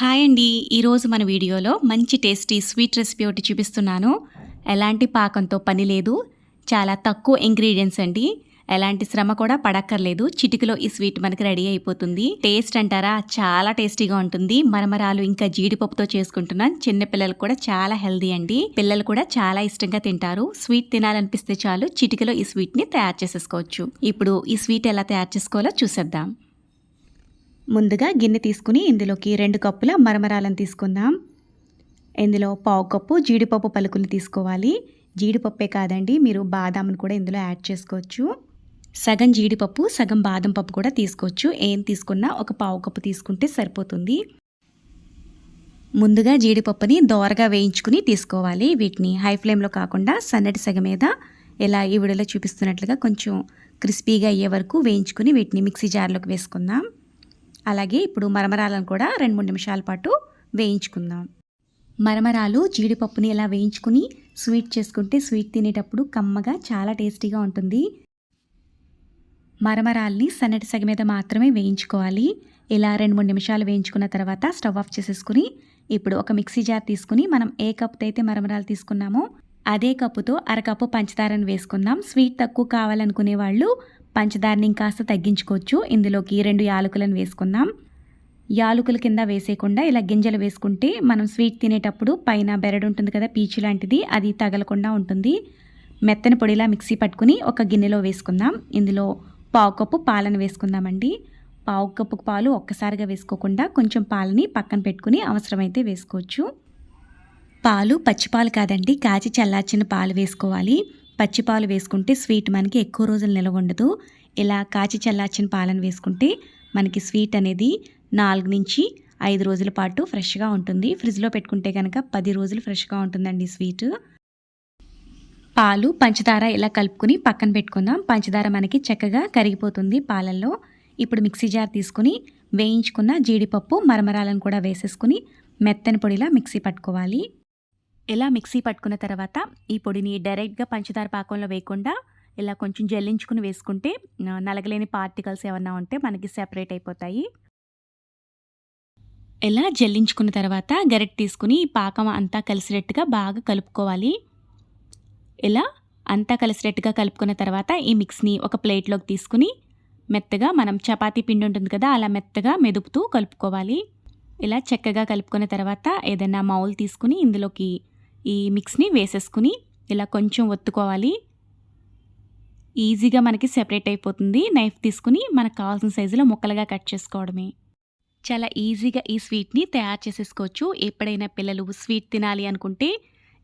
Hi అండి. ఈరోజు మన వీడియోలో మంచి టేస్టీ స్వీట్ రెసిపీ ఒకటి చూపిస్తున్నాను. ఎలాంటి పాకంతో పని లేదు. చాలా తక్కువ ఇంగ్రీడియంట్స్ అండి. ఎలాంటి శ్రమ కూడా పడక్కర్లేదు. చిటికలో ఈ స్వీట్ మనకి రెడీ అయిపోతుంది. టేస్ట్ అంటారా? చాలా టేస్టీగా ఉంటుంది. మరమరాలు ఇంకా జీడిపప్పుతో చేసుకుంటున్నాను చిన్నపిల్లలు కూడా చాలా హెల్దీ అండి. పిల్లలు కూడా చాలా ఇష్టంగా తింటారు. స్వీట్ తినాలనిపిస్తే చాలు చిటికలో ఈ స్వీట్ని తయారు చేసేసుకోవచ్చు. ఇప్పుడు ఈ స్వీట్ ఎలా తయారు చేసుకోవాలో చూసేద్దాం. ముందుగా గిన్నె తీసుకుని ఇందులోకి రెండు కప్పుల మరమరాలను తీసుకుందాం. ఇందులో పావు కప్పు జీడిపప్పు పలుకులు తీసుకోవాలి. జీడిపప్పే కాదండి మీరు బాదాంను కూడా ఇందులో యాడ్ చేసుకోవచ్చు. సగం జీడిపప్పు సగం బాదం పప్పు కూడా తీసుకోవచ్చు. ఏం తీసుకున్నా ఒక పావు కప్పు తీసుకుంటే సరిపోతుంది. ముందుగా జీడిపప్పుని దోరగా వేయించుకుని తీసుకోవాలి. వీటిని హై ఫ్లేమ్లో కాకుండా సన్నటి సగ మీద ఇలా ఈ చూపిస్తున్నట్లుగా కొంచెం క్రిస్పీగా అయ్యే వరకు వేయించుకుని వీటిని మిక్సీ జార్లోకి వేసుకుందాం. అలాగే ఇప్పుడు మరమరాలను కూడా రెండు మూడు నిమిషాల పాటు వేయించుకుందాం. మరమరాలు జీడిపప్పుని ఇలా వేయించుకుని స్వీట్ చేసుకుంటే స్వీట్ తినేటప్పుడు కమ్మగా చాలా టేస్టీగా ఉంటుంది. మరమరాల్ని సన్నటి సగ మీద మాత్రమే వేయించుకోవాలి. ఇలా రెండు మూడు నిమిషాలు వేయించుకున్న తర్వాత స్టవ్ ఆఫ్ చేసేసుకుని ఇప్పుడు ఒక మిక్సీ జార్ తీసుకుని మనం ఏ కప్పుతో అయితే మరమరాలు తీసుకున్నామో అదే కప్పుతో అరకప్పు పంచదారను వేసుకుందాం. స్వీట్ తక్కువ కావాలనుకునే వాళ్ళు పంచదారని ఇంకాస్త తగ్గించుకోవచ్చు. ఇందులోకి రెండు యాలకులను వేసుకుందాం. యాలకుల కింద వేసేయకుండా ఇలా గింజలు వేసుకుంటే మనం స్వీట్ తినేటప్పుడు పైన బెరడు ఉంటుంది కదా పీచు లాంటిది అది తగలకుండా ఉంటుంది. మెత్తని పొడిలా మిక్సీ పట్టుకుని ఒక గిన్నెలో వేసుకుందాం. ఇందులో పావు కప్పు పాలను వేసుకుందామండి. పావు కప్పు పాలు ఒక్కసారిగా వేసుకోకుండా కొంచెం పాలని పక్కన పెట్టుకుని అవసరమైతే వేసుకోవచ్చు. పాలు పచ్చిపాలు కాదండి కాచి చల్లార్చిన పాలు వేసుకోవాలి. పచ్చిపాలు వేసుకుంటే స్వీట్ మనకి ఎక్కువ రోజులు నిలవ ఉండదు. ఇలా కాచి చల్లార్చిన పాలను వేసుకుంటే మనకి స్వీట్ అనేది నాలుగు నుంచి ఐదు రోజుల పాటు ఫ్రెష్గా ఉంటుంది. ఫ్రిడ్జ్లో పెట్టుకుంటే కనుక పది రోజులు ఫ్రెష్గా ఉంటుందండి స్వీట్. పాలు పంచదార ఇలా కలుపుకుని పక్కన పెట్టుకుందాం. పంచదార మనకి చక్కగా కరిగిపోతుంది పాలల్లో. ఇప్పుడు మిక్సీ జార్ తీసుకుని వేయించుకున్న జీడిపప్పు మరమరాలను కూడా వేసేసుకుని మెత్తని పొడిలా మిక్సీ పట్టుకోవాలి. ఇలా మిక్సీ పట్టుకున్న తర్వాత ఈ పొడిని డైరెక్ట్గా పంచదార పాకంలో వేయకుండా ఇలా కొంచెం జల్లించుకుని వేసుకుంటే నలగలేని పార్టికల్స్ ఏమన్నా ఉంటే మనకి సెపరేట్ అయిపోతాయి. ఇలా జల్లించుకున్న తర్వాత గరెట్ తీసుకుని ఈ పాకం అంతా కలిసినట్టుగా బాగా కలుపుకోవాలి. ఇలా అంతా కలిసినట్టుగా కలుపుకున్న తర్వాత ఈ మిక్స్ని ఒక ప్లేట్లోకి తీసుకుని మెత్తగా మనం చపాతీ పిండి ఉంటుంది కదా అలా మెత్తగా మెదుపుతూ కలుపుకోవాలి. ఇలా చక్కగా కలుపుకున్న తర్వాత ఏదైనా మౌల్ తీసుకుని ఇందులోకి ఈ మిక్స్ని వేసేసుకుని ఇలా కొంచెం ఒత్తుకోవాలి. ఈజీగా మనకి సెపరేట్ అయిపోతుంది. నైఫ్ తీసుకుని మనకు కావాల్సిన సైజులో ముక్కలుగా కట్ చేసుకోవడమే. చాలా ఈజీగా ఈ స్వీట్ని తయారు చేసేసుకోవచ్చు. ఎప్పుడైనా పిల్లలు స్వీట్ తినాలి అనుకుంటే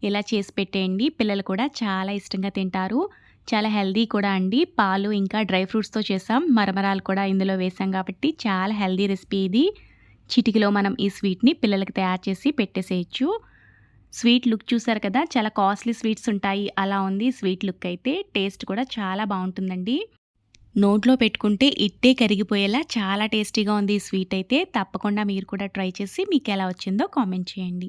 ఇలా చేసి పెట్టేయండి. పిల్లలు కూడా చాలా ఇష్టంగా తింటారు. చాలా హెల్దీ కూడా అండి. పాలు ఇంకా డ్రై ఫ్రూట్స్తో చేసాం. మరమరాలు కూడా ఇందులో వేసాం కాబట్టి చాలా హెల్దీ రెసిపీ ఇది. చిటికలో మనం ఈ స్వీట్ని పిల్లలకి తయారు చేసి పెట్టేసేయచ్చు. స్వీట్ లుక్ చూసారు కదా? చాలా కాస్ట్లీ స్వీట్స్ ఉంటాయి. అలా ఉంది స్వీట్ లుక్ అయితే. టేస్ట్ కూడా చాలా బాగుంటుందండి. నోట్లో పెట్టుకుంటే ఇట్టే కరిగిపోయేలా చాలా టేస్టీగా ఉంది ఈ స్వీట్ అయితే. తప్పకుండా మీరు కూడా ట్రై చేసి మీకు ఎలా వచ్చిందో కామెంట్ చేయండి.